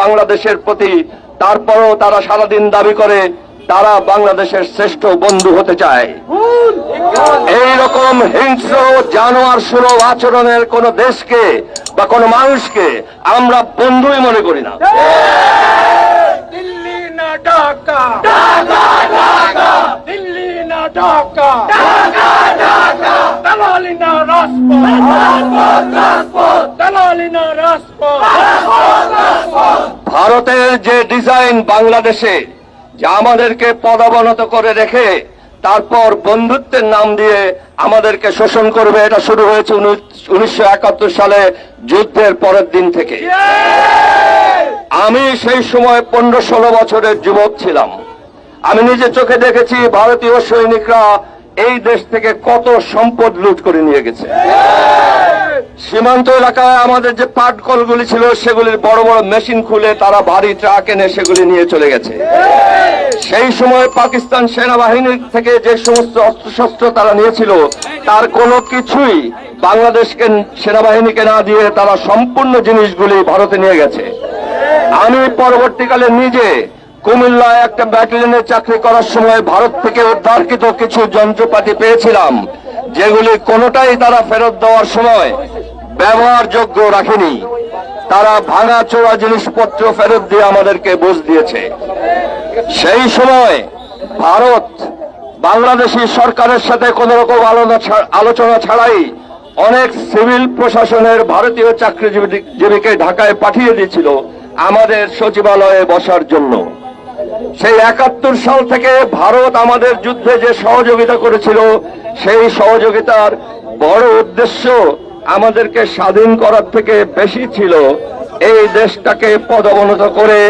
বাংলাদেশের প্রতি তারপরও তারা সারাদিন দাবি করে তারা বাংলাদেশের শ্রেষ্ঠ বন্ধু হতে চায়। এই রকম হিংস্র জানোয়ার সুলভ আচরণের কোন দেশকে বা কোন মানুষকে আমরা বন্ধুই মনে করি না। দিল্লি না ঢাকা। ঢাকা ঢাকা। দিল্লি না ঢাকা। ঢাকা ঢাকা। দালালি না রাজপথ। রাজপথ রাজপথ। দালালি না রাজপথ ভারতের যে ডিজাইন বাংলাদেশে, যা আমাদেরকে পদাবনত করে রেখে তারপর বন্ধুত্বের নাম দিয়ে আমাদেরকে শোষণ করবে, এটা শুরু হয়েছে উনিশশো একাত্তর সালে যুদ্ধের পরের দিন থেকে। আমি সেই সময় পনেরো ষোলো বছরের যুবক ছিলাম। আমি নিজে চোখে দেখেছি, ভারতীয় সৈনিকরা এই দেশ থেকে কত সম্পদ লুট করে নিয়ে গেছে। সীমান্ত এলাকায় আমাদের যে পাটকলগুলি ছিল, সেগুলির বড় বড় মেশিন খুলে তারা ভারী ট্রাক এনে সেগুলি নিয়ে চলে গেছে। সেই সময় পাকিস্তান সেনাবাহিনীর থেকে যে সমস্ত অস্ত্রশস্ত্র তারা নিয়েছিল, তার কোনো কিছুই বাংলাদেশকে সেনাবাহিনীকে না দিয়ে তারা সম্পূর্ণ জিনিসগুলি ভারতে নিয়ে গেছে। আমি পরবর্তীকালে নিজে কুমিল্লায় একটা ব্যাটালিয়নে চাকরি করার সময় ভারত থেকে উদ্ধারকৃত কিছু যন্ত্রপাতি পেয়েছিলাম, যেগুলি কোনোটাই তারা ফেরত দেওয়ার সময় ব্যবহারযোগ্য রাখেনি। তারা ভাঙা চোরা জিনিসপত্র ফেরত দিয়ে আমাদেরকে বুঝ দিয়েছে। সেই সময় ভারত বাংলাদেশি সরকারের সাথে কোন রকম আলোচনা ছাড়াই অনেক সিভিল প্রশাসনের ভারতীয় চাকরিজীবীকে ঢাকায় পাঠিয়ে দিয়েছিল আমাদের সচিবালয়ে বসার জন্য। সেই একাত্তর সাল থেকে ভারত আমাদের যুদ্ধে যে সহযোগিতা করেছিল, সেই সহযোগিতার বড় উদ্দেশ্য আমাদেরকে স্বাধীন করার থেকে বেশি ছিল। এই দেশটাকে পদবনত করে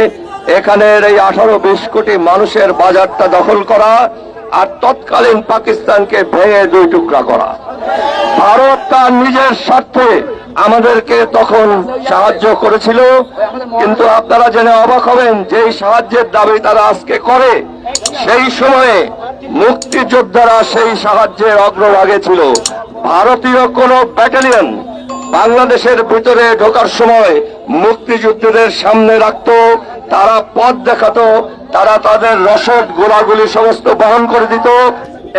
এখানের এই আঠারো বিশ কোটি মানুষের বাজারটা দখল করা আর তৎকালীন পাকিস্তানকে ভেঙে দুই টুকরা করা। ভারত তার নিজের স্বার্থে আমাদেরকে তখন সাহায্য করেছিল। কিন্তু আপনারা জেনে অবাক হবেন যেই সাহায্যের দাবি তারা আজকে করে। সেই সময়ে মুক্তিযোদ্ধারা সেই সাহায্যের অগ্রভাগে ছিল। ভারতীয় কোন ব্যাটালিয়ন বাংলাদেশের ভিতরে ঢোকার সময় মুক্তিযুদ্ধদের সামনে রাখত, তারা পথ দেখাতো, তারা তাদের রসদ গোলাগুলি সমস্ত বহন করে দিত।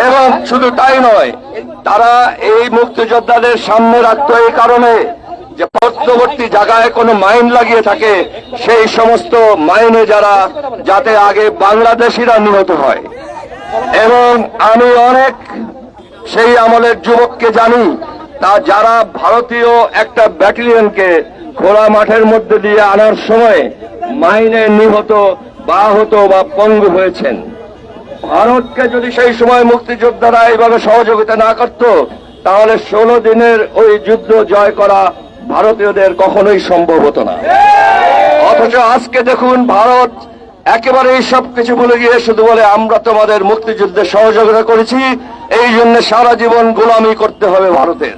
এবং শুধু তাই নয়, তারা এই মুক্তিযোদ্ধাদের সামনে রাখতো এই কারণে যে পরবর্তী জায়গায় কোনো মাইন লাগিয়ে থাকে, সেই সমস্ত মাইনে যারা, যাতে আগে বাংলাদেশিরা নিহত হয়। এবং আমি অনেক সেই আমলের যুবককে জানি, তা যারা ভারতীয় একটা ব্যাটালিয়নকে খোলা মাঠের মধ্যে দিয়ে আনার সময় মাইনে নিহত, বা হতো বা পঙ্গু হয়েছেন। ভারতকে যদি সেই সময় মুক্তিযোদ্ধারা এইভাবে সহযোগিতা না করত, তাহলে ষোলো দিনের ওই যুদ্ধ জয় করা ভারতীয়দের কখনোই সম্ভব হতো না। অথচ আজকে দেখুন, ভারত একেবারে সব কিছু বলে গিয়ে শুধু বলে, আমরা তোমাদের মুক্তিযুদ্ধে সহযোগিতা করেছি, এই জন্য সারা জীবন গোলামি করতে হবে ভারতের।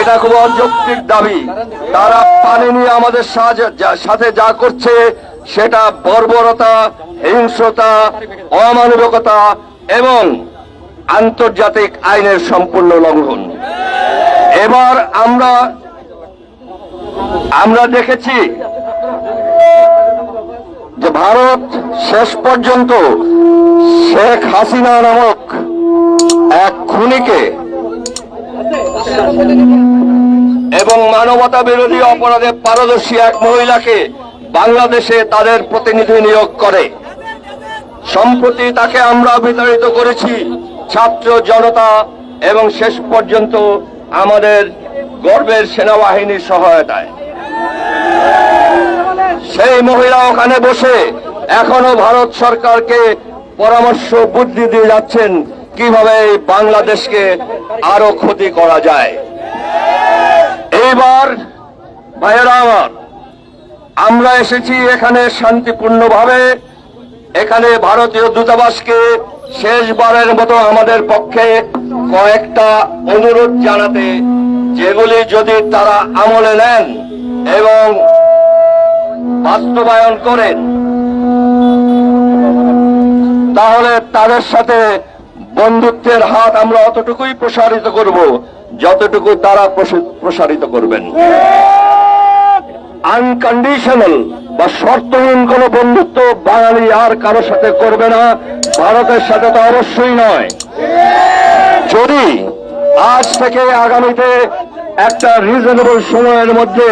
এটা খুব অযৌক্তিক দাবি। তারা পানি নিয়ে আমাদের সাথে যা করছে সেটা বর্বরতা, হিংস্রতা, অমানবিকতা এবং আন্তর্জাতিক আইনের সম্পূর্ণ লঙ্ঘন। এবার আমরা আমরা দেখেছি যে ভারত শেষ পর্যন্ত শেখ হাসিনা নামক এক খুনিকে এবং মানবতা বিরোধী অপরাধে পারদর্শী এক মহিলাকে বাংলাদেশে তাদের প্রতিনিধি নিয়োগ করে। সম্প্রতি তাকে আমরা বিতাড়িত করেছি, ছাত্র জনতা এবং শেষ পর্যন্ত আমাদের গর্বের সেনাবাহিনীর সহায়তায়। সেই মহিলা ওখানে বসে এখনও ভারত সরকারকে পরামর্শ বুদ্ধি দিয়ে যাচ্ছেন কীভাবে বাংলাদেশকে আরও ক্ষতি করা যায়। এইবার ভাইয়েরা আমার আমরা এসেছি এখানে শান্তিপূর্ণভাবে। এখানে ভারতীয় দূতাবাসকে শেষবারের মতো আমাদের পক্ষে কয়েকটা অনুরোধ জানাতে যেগুলি যদি তারা আমলে নেন এবং বাস্তবায়ন করেন, তাহলে তাদের সাথে বন্ধুত্বের হাত আমরা অতটুকুই প্রসারিত করব, যতটুকু তারা প্রসারিত করবেন। আনকন্ডিশনাল বা শর্তহীন কোনো বন্ধুত্ব বাঙালি আর কারোর সাথে করবে না, ভারতের সাথে তো অবশ্যই নয়। যদি আজ থেকে আগামীতে একটা রিজনেবল সময়ের মধ্যে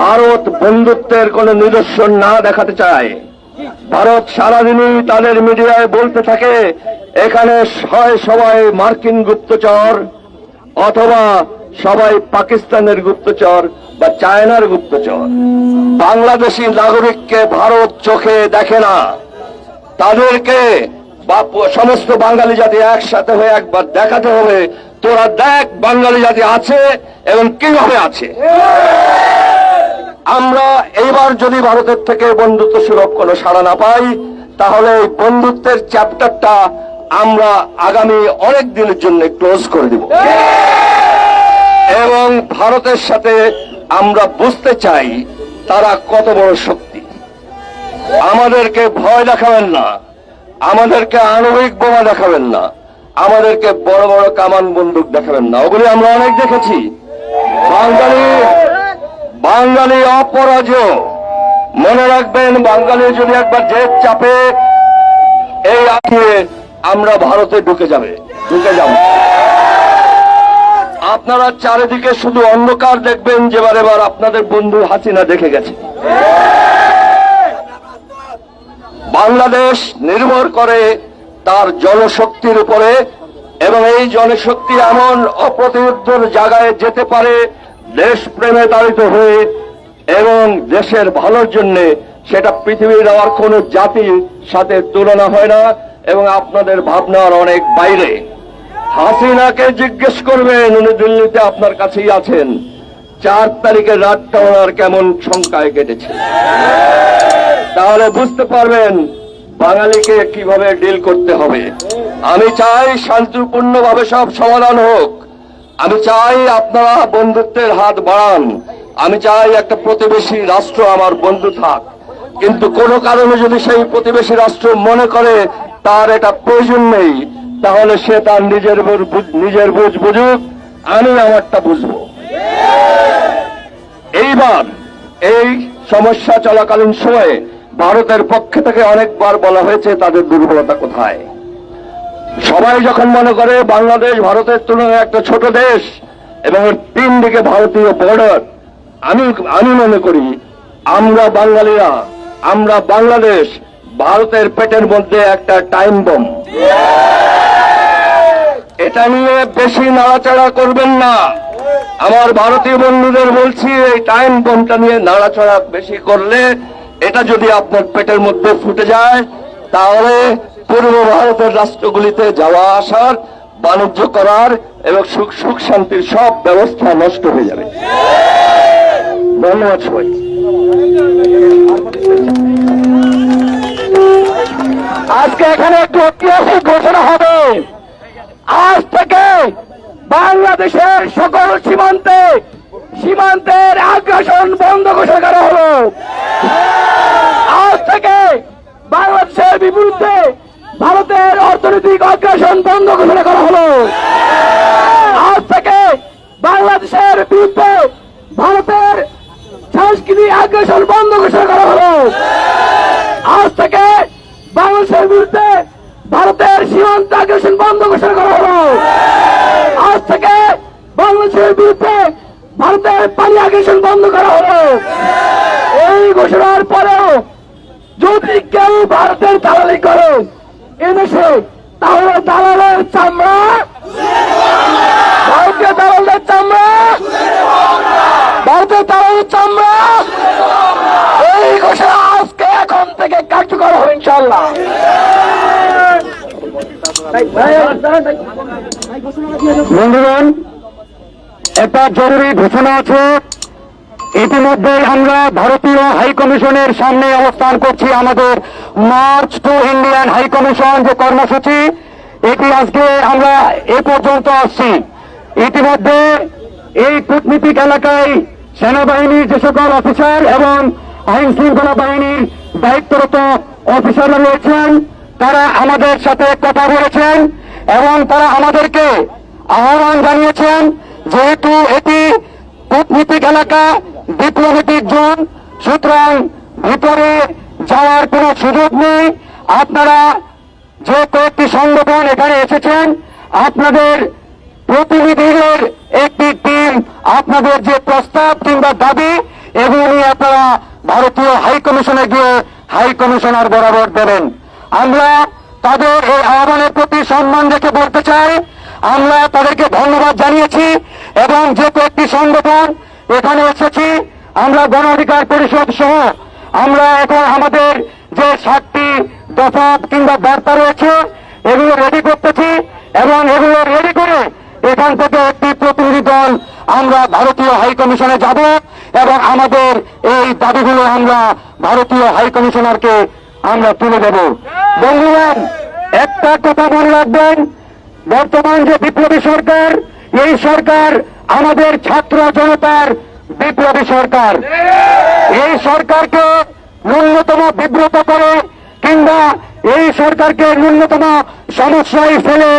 ভারত বন্ধুত্বের কোনো নিদর্শন না দেখাতে চায়, ভারত সারাদিনই তাদের মিডিয়ায় বলতে থাকে, এখানে হয় সবাই মার্কিন গুপ্তচর অথবা সবাই পাকিস্তানের গুপ্তচর। বা চায়নার গুপ্তচর। বাংলাদেশি নাগরিককে ভারত চোখে দেখে না। তাদেরকে সমস্ত বাঙালি জাতি একসাথে হয়ে একবার দেখাতে হবে তোরা দেখ বাঙালি জাতি আছে এবং কীভাবে আছে। আমরা এইবার যদি ভারতের থেকে বন্ধুত্ব সুলভ কোনো সাড়া না পাই তাহলে এই বন্ধুত্বের চ্যাপ্টারটা আমরা আগামী অনেক দিনের জন্য ক্লোজ করে দিব। এবং ভারতের সাথে আমরা বুঝতে চাই তারা কত বড় শক্তি। আমাদেরকে ভয় দেখাবেন না, আমাদেরকে আণবিক বোমা দেখাবেন না, আমাদেরকে বড় বড় কামান বন্দুক দেখাবেন না। ওগুলি আমরা অনেক দেখেছি। বাঙালি বাঙালি অপরাজয়। মনে রাখবেন, বাঙালি যদি একবার জেদ চাপে এই আঁকিয়ে আমরা ভারতে ঢুকে যাবে। ঢুকে যাব। আপনারা চারিদিকে শুধু অন্ধকার দেখবেন, যেবার এবার আপনাদের বন্ধু হাসিনা দেখে গেছে। বাংলাদেশ নির্ভর করে তার জনশক্তির উপরে, এবং এই জনশক্তি এমন অপ্রতিরোধ জায়গায় যেতে পারে দেশ প্রেমে তাড়িত হয়ে, এবং দেশের ভালোর জন্য সেটা পৃথিবীর আর কোনো জাতির সাথে তুলনা হয় না, এবং আপনাদের ভাবনার অনেক বাইরে। হাসিনাকে জিজ্ঞেস করবেন, উনি দিল্লিতে আপনার কাছেই আছেন। চার তারিখে রাতটা ওনার কেমন সংখ্যায় কেটেছে। তাহলে বুঝতে পারবেন বাঙালিকে কীভাবে ডিল করতে হবে। আমি চাই শান্তিপূর্ণভাবে সব সমাধান হোক। আমি চাই আপনারা বন্ধুত্বের হাত বাড়ান। আমি চাই একটা প্রতিবেশী রাষ্ট্র আমার বন্ধু থাক। কিন্তু কোনো কারণে যদি সেই প্রতিবেশী রাষ্ট্র মনে করে, তার এটা প্রয়োজন নেই। তাহলে সে তার নিজের নিজের বুঝ বুঝুক, আমি আমারটা বুঝব। এইবার এই সমস্যা চলাকালীন সময়ে ভারতের পক্ষ থেকে অনেকবার বলা হয়েছে, তাদের দুর্বলতা কোথায়? সবাই যখন মনে করে বাংলাদেশ ভারতের তুলনায় একটা ছোট দেশ এবং তিন দিকে ভারতীয় বর্ডার আমি আমি মনে করি আমরা বাঙালিরা, আমরা বাংলাদেশ ভারতের পেটের মধ্যে একটা টাইম বম এটা নিয়ে বেশি নাড়াচাড়া করবেন না। আমার ভারতীয় বন্ধুদের বলছি, এই টাইম বোমটা নিয়ে নাড়াচাড়া বেশি করলে এটা যদি আপনার পেটের মধ্যে ফুটে যায়, তাহলে পূর্ব ভারতের রাষ্ট্রগুলিতে যাওয়া আসার, বাণিজ্য করার এবং সুখ সুখ শান্তির সব ব্যবস্থা নষ্ট হয়ে যাবে। ধন্যবাদ সবাই। আজকে এখানে একটু ঐতিহাসিক ঘোষণা হবে। আজ থেকে বাংলাদেশের সকল সীমান্তে, সীমান্তের আগ্রাসন বন্ধ ঘোষণা করা হলো। আজ থেকে বাংলাদেশের বিরুদ্ধে ভারতের অর্থনৈতিক আগ্রাসন বন্ধ ঘোষণা করা হলো। আজ থেকে বাংলাদেশের বিরুদ্ধে ভারতের সাংস্কৃতিক আগ্রাসন বন্ধ ঘোষণা করা হলো আজ থেকে বাংলাদেশের বিরুদ্ধে ভারতের সীমান্ত আগ্রাসন বন্ধ ঘোষণা করা হলো আজ থেকে বাংলাদেশের বিরুদ্ধে ভারতের পানি আগ্রাসন বন্ধ করা হলো। এই ঘোষণার পরেও যদি কেউ ভারতের দালালি করে, এদেশে তাহলে দালালের চামড়া ভারতীয় দালালের চামড়া ভারতের দালালের চামড়া এই ঘোষণা আজকে এখন থেকে কার্যকর হবে ইনশাল্লাহ বন্ধুগণ একটা জরুরি ঘোষণা আছে। ইতিমধ্যে আমরা ভারতীয় হাই কমিশনের সামনে অবস্থান করছি আমাদের march to Indian high commission যে কর্মসূচি, এটি আজকে আমরা এ পর্যন্ত আসছি। ইতিমধ্যে এই কূটনীতিক এলাকায় সেনাবাহিনীর যে সকল অফিসার এবং আইন শৃঙ্খলা বাহিনীর দায়িত্বরত অফিসাররা রয়েছেন, তারা আমাদের সাথে কথা বলেছেন এবং তারা আমাদেরকে আহ্বান জানিয়েছেন যেহেতু এটি কূটনীতিক এলাকা ডিপ্লোমেটিক জোন, সুতরাং ভিতরে যাওয়ার কোনো সুযোগ নেই। আপনারা যে কয়েকটি সংগঠন এখানে এসেছেন, আপনাদের প্রতিনিধিদের একটি টিম, আপনাদের যে প্রস্তাব কিংবা দাবি, এগুলি আপনারা ভারতীয় হাই কমিশনে গিয়ে হাই কমিশনার বরাবর দেবেন। আমরা তাদের এই আহ্বানের প্রতি সম্মান রেখে বলতে চাই। আমরা তাদেরকে ধন্যবাদ জানিয়েছি এবং যে কয়েকটি সংগঠন এখানে এসেছি, আমরা গণ অধিকার পরিষদ সহ আমরা এখন আমাদের যে সাতটি দফা কিংবা বার্তা রয়েছে, এগুলো রেডি করতেছি এবং এগুলো রেডি করে এখান থেকে একটি প্রতিনিধি দল আমরা ভারতীয় হাই কমিশনে যাব এবং আমাদের এই দাবিগুলো আমরা ভারতীয় হাই কমিশনারকে আমরা তুলে দেব। বন্ধুগণ, একটা কথা মনে রাখবেন, বর্তমান যে বিপ্লবী সরকার এই সরকার আমাদের ছাত্র জনতার বিপ্লবী সরকার। এই সরকারকে ন্যূনতম বিব্রত করে কিংবা এই সরকারকে ন্যূনতম সমস্যায় ফেলে,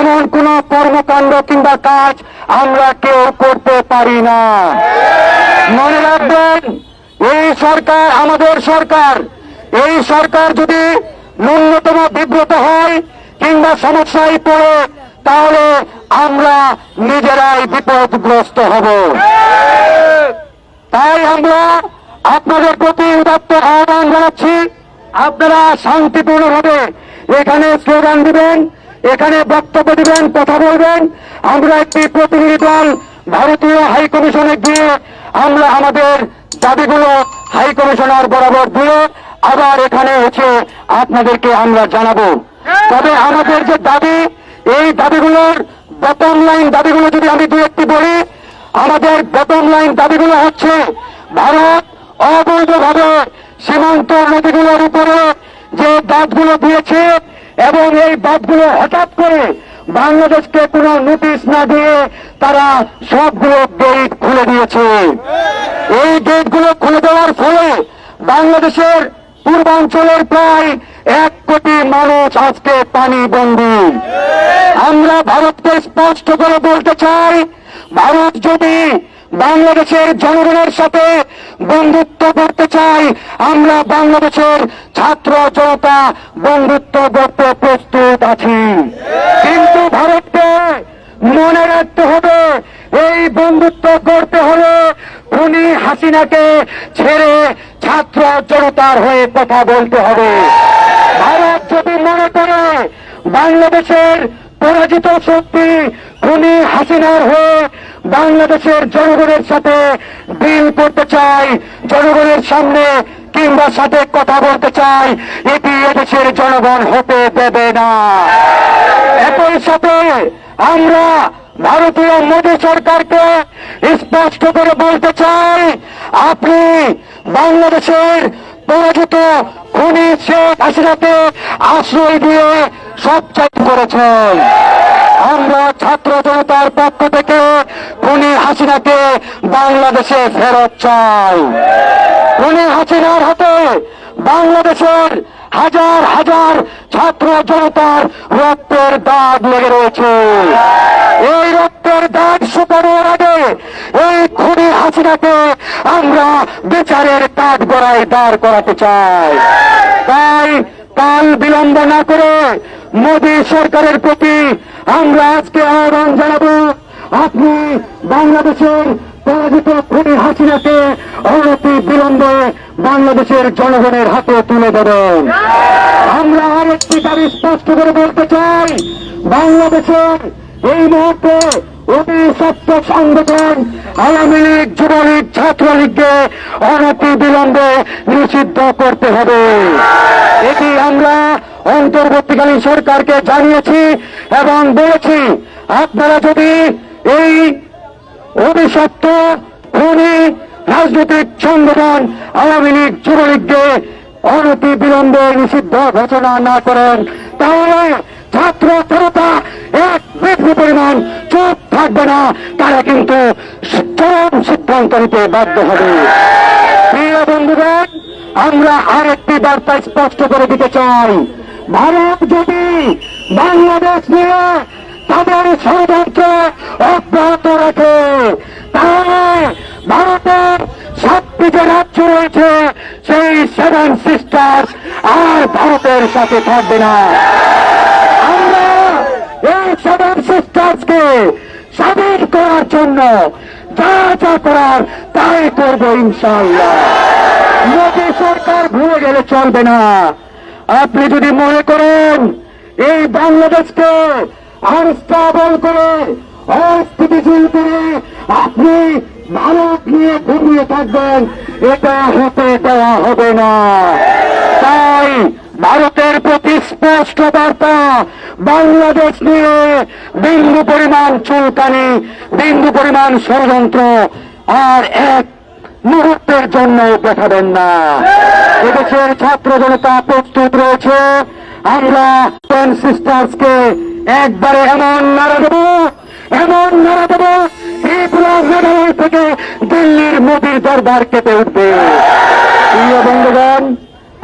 এমন কোন কর্মকাণ্ড কিংবা কাজ আমরা কেউ করতে পারি না। মনে রাখবেন, এই সরকার আমাদের সরকার। এই সরকার যদি ন্যূনতম বিব্রত হয় কিংবা সমস্যায় পড়ে, তাহলে আমরা নিজেরাই বিপদগ্রস্ত হব। তাই আমরা আপনাদের প্রতি উদাত্ত আহ্বান জানাচ্ছি। আপনারা শান্তিপূর্ণভাবে এখানে স্লোগান দিবেন, এখানে বক্তব্য দিবেন, কথা বলবেন। আমরা একটি প্রতিনিধি দল ভারতীয় হাই কমিশনে গিয়ে আমরা আমাদের দাবিগুলো হাই কমিশনার বরাবর দিয়ে আবার এখানে এসে আপনাদেরকে আমরা জানাব। তবে আমাদের যে দাবি, এই দাবিগুলোর বটম লাইন দাবিগুলো যদি আমি দু একটি বলি, আমাদের বটম লাইন দাবিগুলো হচ্ছে ভারত অবৈধভাবে সীমান্ত নদীগুলোর উপরে যে বাঁধগুলো দিয়েছে এবং এই বাঁধগুলো হঠাৎ করে বাংলাদেশকে কোনো নোটিশ না দিয়ে তারা সবগুলো গেট খুলে দিয়েছে। এই গেটগুলো খুলে দেওয়ার ফলে বাংলাদেশের পূর্বাঞ্চলের প্রায় এক কোটি মানুষ আজকে পানি বন্দী। আমরা ভারতকে স্পষ্ট করে বলতে চাই, ভারত যদি বাংলাদেশের জনগণের সাথে বন্ধুত্ব করতে চাই, আমরা বাংলাদেশের ছাত্র জনতা বন্ধুত্ব করতে প্রস্তুত আছি। কিন্তু ভারতকে মনে রাখতে হবে, এই বন্ধুত্ব করতে হলে উনি হাসিনাকে ছেড়ে ছাত্র জনতার হয়ে কথা বলতে হবে। ভারত যদি মনে করে বাংলাদেশের পরাজিত শক্তি খুনি হাসিনার হয়ে বাংলাদেশের জনগণের সাথে ডিল করতে চাই জনগণের সামনে কিংবা সাথে কথা বলতে চাই এটি এদেশের জনগণ হতে দেবে না। একই সাথে আমরা ভারতীয় মোদী সরকারকে স্পষ্ট করে বলতে চাই, আপনি বাংলাদেশের পরাজিত খুনি শেখ আশ্রয় দিয়ে সব চাই করেছেন। আমরা ছাত্র জনতার পক্ষ থেকে খুনি হাসিনাকে বাংলাদেশে ফেরত চাই। খুনি হাসিনার হাতে বাংলাদেশের হাজার হাজার ছাত্র জনতার রক্তের দাগ লেগে রয়েছে। এই রক্তের দাগ শুকানোর আগে এই খুনি হাসিনাকে আমরা বিচারের কাঠ গড়ায় দাঁড় করাতে চাই। তাই কাল বিলম্ব না করে মোদী সরকারের প্রতি আমরা আজকে আহ্বান জানাব, আপনি বাংলাদেশের পরাজিত খুনি হাসিনাকে অনতি বিলম্বে বাংলাদেশের জনগণের হাতে তুলে দেবেন। আমরা আরেকটি দাবি স্পষ্ট করে বলতে চাই, বাংলাদেশের এই মুহূর্তে অতি সত্য সংগঠন আওয়ামী লীগ, যুবলীগ, ছাত্রলীগকে অনতি বিলম্বে নিষিদ্ধ করতে হবে। এটি আমরা অন্তর্বর্তীকালীন সরকারকে জানিয়েছি এবং বলেছি, আপনারা যদি এই অভিশপ্ত খুনি রাজনৈতিক সংগঠন আওয়ামী লীগ, যুবলীগকে অনতি বিলম্বে নিষিদ্ধ ঘোষণা না করেন, তাহলে ছাত্র জনতা এক বৃদ্ধি পরিমাণ চুপ থাকবে না, তারা কিন্তু চরম সিদ্ধান্ত নিতে বাধ্য হবে। প্রিয় বন্ধুগণ, আমরা আরেকটি বার্তা স্পষ্ট করে দিতে চাই। ভারত যদি বাংলাদেশ নিয়ে তাদের ষড়যন্ত্র অব্যাহত রাখে, তাহলে ভারতের যে রাজ্য রয়েছে, সেই সেভেন সিস্টার্স আর ভারতের সাথে থাকবে না। সিস্টার্সকে স্বাধীন করার জন্য যা যা করার তাই করব ইনশাল্লাহ মোদী সরকার ভুলে গেলে চলবে না। আপনি যদি মনে করেন এই বাংলাদেশকে আর স্থাবল করে, অস্থিতিশীল করে আপনি ভারত নিয়ে ঘুমিয়ে থাকবেন, এটা হতে দেওয়া হবে না। তাই ভারতের প্রতি স্পষ্ট বার্তা, বাংলাদেশ নিয়ে বিন্দু পরিমাণ চুলকানি, বিন্দু পরিমাণ ষড়যন্ত্র আর এক মুহূর্তের জন্য দেখাবেন না। এদেশের ছাত্র জনতা প্রস্তুত রয়েছে। আমরা টেন সিস্টার্সকে একবারে এমন নাড়া দেবো, এমন নাড়া দেবো, ত্রিপুরা মেধাবী থেকে দিল্লির মোদীর দরবার কেঁপে উঠবে। প্রিয় বন্ধুগণ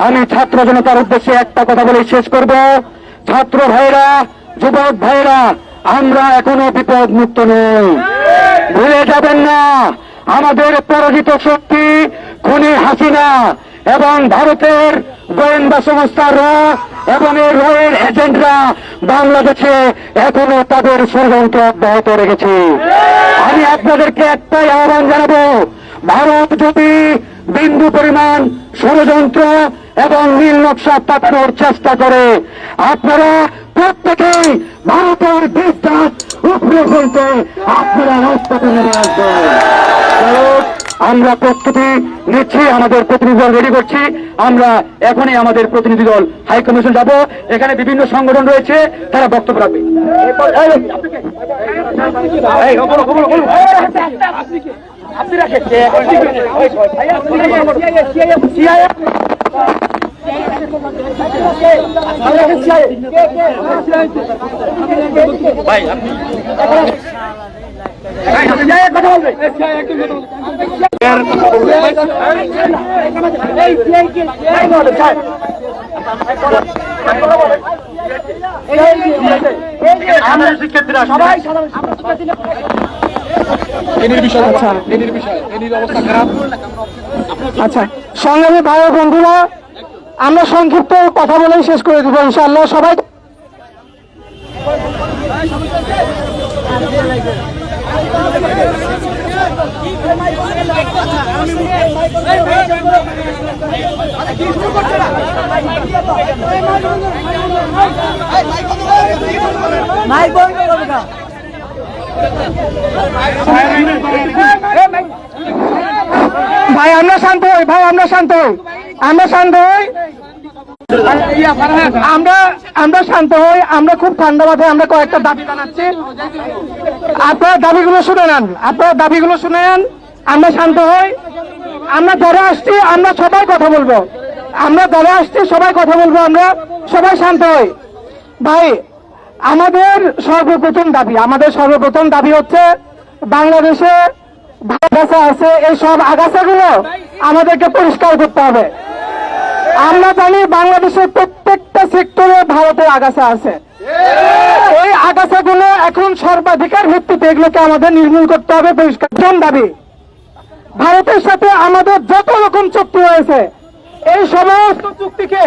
আমি ছাত্র জনতার উদ্দেশ্যে একটা কথা বলে শেষ করব। ছাত্র ভাইরা, যুবক ভাইরা, আমরা এখনও বিপদ মুক্ত নই। ভুলে যাবেন না, আমাদের পরাজিত শক্তি খুনি হাসিনা এবং ভারতের গোয়েন্দা সংস্থার এবং এই রয়ের এজেন্টরা বাংলাদেশে এখনও তাদের ষড়যন্ত্র অব্যাহত রেখেছে। আমি আপনাদেরকে একটাই আহ্বান জানাব, ভারত যদি বিন্দু পরিমাণ ষড়যন্ত্র এবং নীল নকশা পাঠানোর চেষ্টা করে আপনারা প্রত্যেকেই ভারতের বিশ্বাস উপরে ফেলতে আপনারা রাজপথে নেমে আসবেন আমরা প্রস্তুতি নিচ্ছি আমাদের প্রতিনিধি দল রেডি করছি আমরা এখনই আমাদের প্রতিনিধি দল হাই কমিশন যাব এখানে বিভিন্ন সংগঠন রয়েছে তারা বক্তব্য রাখবে আমাদের শিক্ষার্থীরা আচ্ছা সংগ্রামী ভাই বন্ধুরা আমরা সংক্ষিপ্ত কথা বলেই শেষ করে দিব ইনশাআল্লাহ সবাই। ভাই আমরা শান্ত হই ভাই আমরা শান্ত হই। আমরা শান্ত হই। আমরা আমরা শান্ত হই, আমরা খুব ঠান্ডা মাথায় আমরা কয়েকটা দাবি জানাচ্ছি। আপনার দাবিগুলো শুনে নেন, আপনার দাবিগুলো শুনে নেন, আমরা শান্ত হই। আমরা দলে আসছি, আমরা সবাই কথা বলব। আমরা দলে আসছি, সবাই কথা বলব, আমরা সবাই শান্ত হই। ভাই, আমাদের সর্বপ্রথম দাবি, আমাদের সর্বপ্রথম দাবি হচ্ছে বাংলাদেশে আগাছা আছে, এই সব আগাছাগুলো আমাদেরকে পরিষ্কার করতে হবে। আমরা জানি বাংলাদেশের প্রত্যেকটা সেক্টরে ভারতের আগাছা আছে। এই আগাছাগুলো এখন সর্বাধিকার ভিত্তিতে এগুলোকে আমাদের নির্মূল করতে হবে, পরিষ্কার দাবি। ভারতের সাথে আমাদের যত রকম চুক্তি হয়েছে এই সমস্ত চুক্তিকে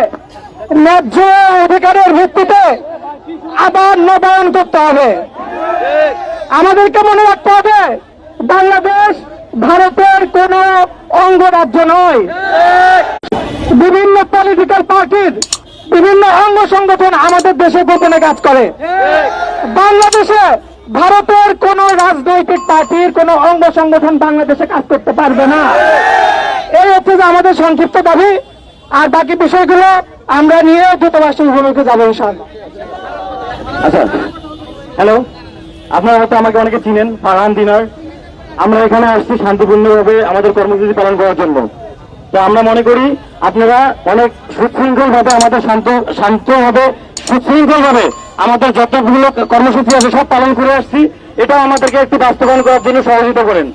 ন্যায্য অধিকারের ভিত্তিতে আবার নবায়ন করতে হবে। আমাদেরকে মনে রাখতে হবে, বাংলাদেশ ভারতের কোন অঙ্গরাজ্য নয়। বিভিন্ন পলিটিক্যাল পার্টির বিভিন্ন অঙ্গ সংগঠন আমাদের দেশে গোপনে কাজ করে। বাংলাদেশে ভারতের কোন রাজনৈতিক পার্টির কোন অঙ্গ সংগঠন বাংলাদেশে কাজ করতে পারবে না। এই হচ্ছে যে আমাদের সংক্ষিপ্ত দাবি। আর বাকি বিষয়গুলো আমরা নিয়ে দূতাবাসের ভূমিকে যাব ইনশাআল্লাহ। আচ্ছা হ্যালো, আপনারা হয়তো আমাকে অনেকে চিনেন, ফারহান দিনার। আমরা এখানে আসছি শান্তিপূর্ণভাবে আমাদের কর্মসূচি পালন করার জন্য। তো আমরা মনে করি আপনারা অনেক সুশৃঙ্খলভাবে আমাদের শান্ত, শান্তভাবে সুশৃঙ্খল ভাবে আমাদের যতগুলো কর্মসূচি আছে সব পালন করে আসছি। এটাও আমাদেরকে একটু বাস্তবায়ন করার জন্য সহযোগিতা করেন।